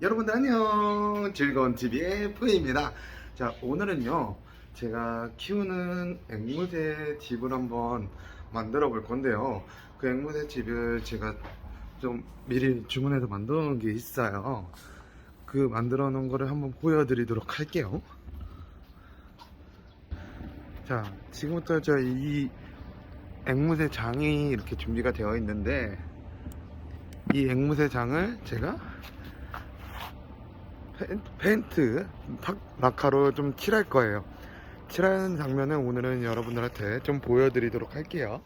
여러분들 안녕. 즐거운 TV의 푸입니다. 자 오늘은요 제가 키우는 앵무새 집을 한번 만들어 볼 건데요. 그 앵무새 집을 제가 좀 미리 주문해서 만들어 놓은 게 있어요. 그 만들어 놓은 거를 한번 보여드리도록 할게요. 자 지금부터 저 이 앵무새 장이 이렇게 준비가 되어 있는데 이 앵무새 장을 제가 펜- 페인트 탁- 라카로 좀 칠할 거예요. 칠하는 장면을 오늘은 여러분들한테 좀 보여드리도록 할게요.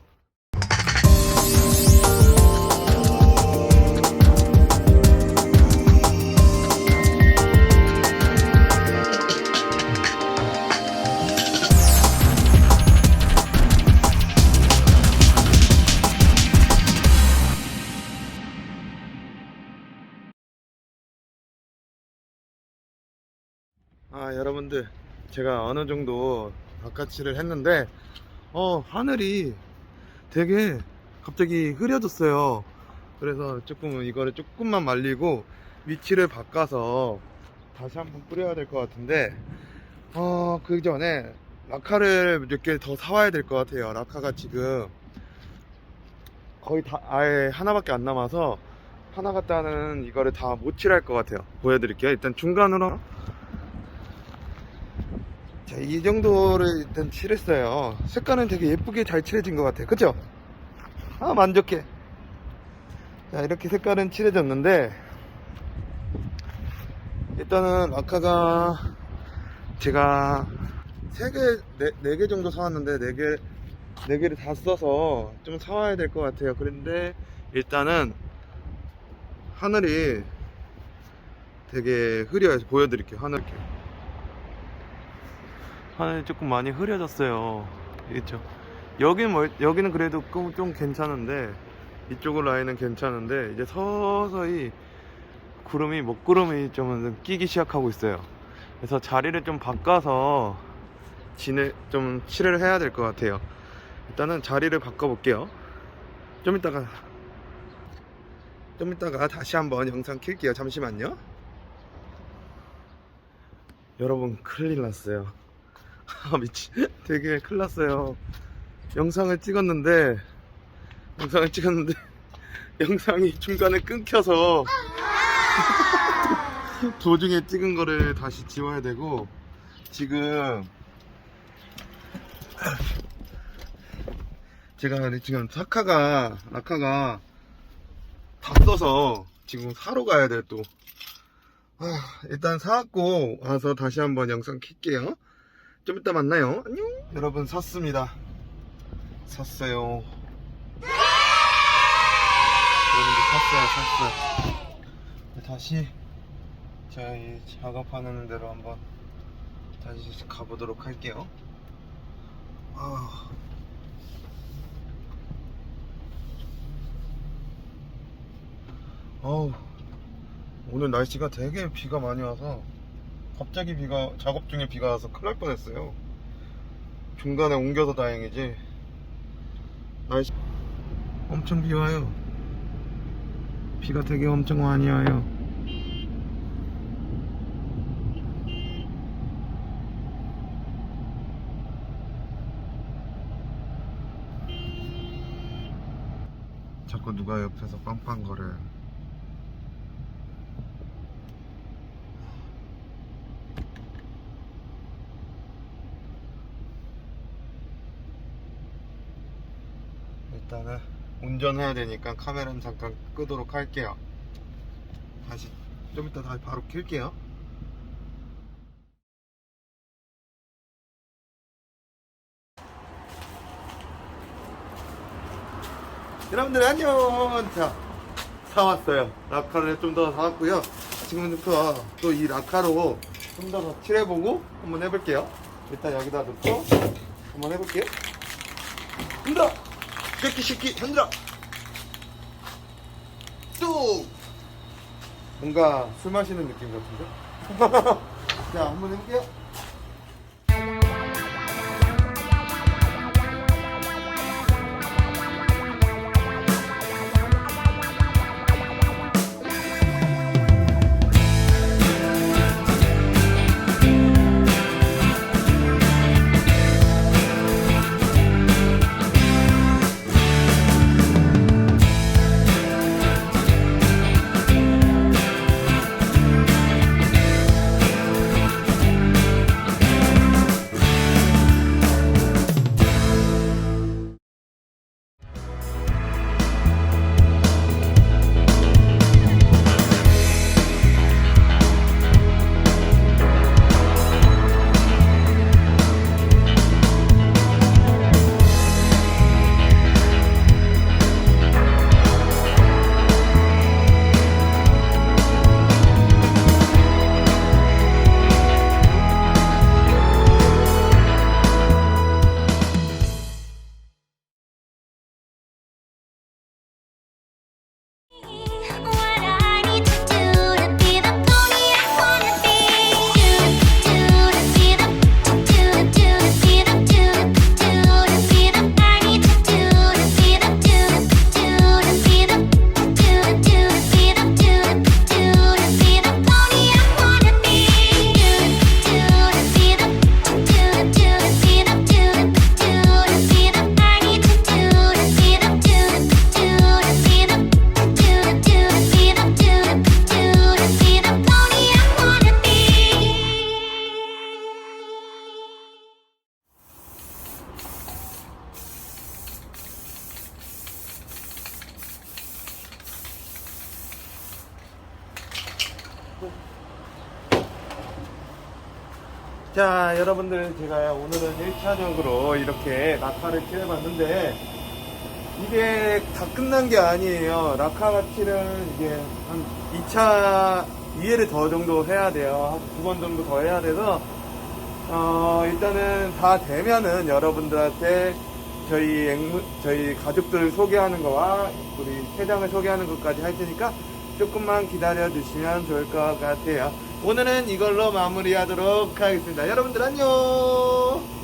아 여러분들 제가 어느 정도 바깥칠을 했는데 어 하늘이 되게 갑자기 흐려졌어요. 그래서 조금 이거를 조금만 말리고 위치를 바꿔서 다시 한번 뿌려야 될 것 같은데 어 그 전에 라카를 몇 개 더 사와야 될 것 같아요. 라카가 지금 거의 다 아예 하나밖에 안 남아서 하나 갖다는 이거를 다 못 칠할 것 같아요. 보여드릴게요. 일단 중간으로 자, 이 정도를 일단 칠했어요. 색깔은 되게 예쁘게 잘 칠해진 것 같아요. 그쵸? 아, 만족해. 자, 이렇게 색깔은 칠해졌는데, 일단은 라카가 제가 3개, 4, 개 정도 사왔는데, 4개, 4개를 다 써서 좀 사와야 될 것 같아요. 그런데 일단은 하늘이 되게 흐려요. 보여드릴게요. 하늘 이렇게. 하늘이 조금 많이 흐려졌어요. 그렇죠. 여기는 뭐, 여기는 그래도 좀, 좀 괜찮은데 이쪽 라인은 괜찮은데 이제 서서히 구름이 먹구름이 좀 끼기 시작하고 있어요. 그래서 자리를 좀 바꿔서 진을 좀 칠을 해야 될 것 같아요. 일단은 자리를 바꿔볼게요. 좀 이따가 좀 이따가 다시 한번 영상 킬게요. 잠시만요. 여러분 큰일 났어요. 아 미친 되게 큰일 났어요. 영상을 찍었는데 영상을 찍었는데 영상이 중간에 끊겨서 도중에 찍은 거를 다시 지워야 되고 지금 제가 지금 사카가 라카가 다 써서 지금 사러 가야 돼또. 아, 일단 사갖고 와서 다시 한번 영상 킬게요 좀 이따 만나요. 안녕. 여러분 샀습니다. 샀어요. 여러분들 샀어요, 샀어요. 다시 저희 작업하는 대로 한번 다시 가보도록 할게요. 아. 어우, 오늘 날씨가 되게 비가 많이 와서 갑자기 비가 작업 중에 비가 와서 큰일 날 뻔했어요. 중간에 옮겨서 다행이지. 날씨 엄청 비 와요. 비가 되게 엄청 많이 와요. 자꾸 누가 옆에서 빵빵거려요. 일단은 운전해야 되니까 카메라는 잠깐 끄도록 할게요. 다시 좀 이따 다시 바로 킬게요. 여러분들 안녕. 자 사왔어요. 라카를 좀 더 사왔고요. 지금부터 또 이 라카로 좀 더 칠해보고 한번 해볼게요. 일단 여기다 넣고 한번 해볼게요. 흔들어! 새끼 새끼 흔들어! 뚝! 뭔가 술 마시는 느낌 같은데? 자, 한번 해볼게요. 자, 여러분들 제가 오늘은 1차적으로 이렇게 낙하를 칠해봤는데 이게 다 끝난 게 아니에요. 라카가 칠은 이게 한 2차 2회를 더 정도 해야 돼요. 한 두 번 정도 더 해야 돼서 어, 일단은 다 되면은 여러분들한테 저희 앵무, 저희 가족들 소개하는 거와 우리 회장을 소개하는 것까지 할 테니까 조금만 기다려 주시면 좋을 것 같아요. 오늘은 이걸로 마무리하도록 하겠습니다. 여러분들 안녕!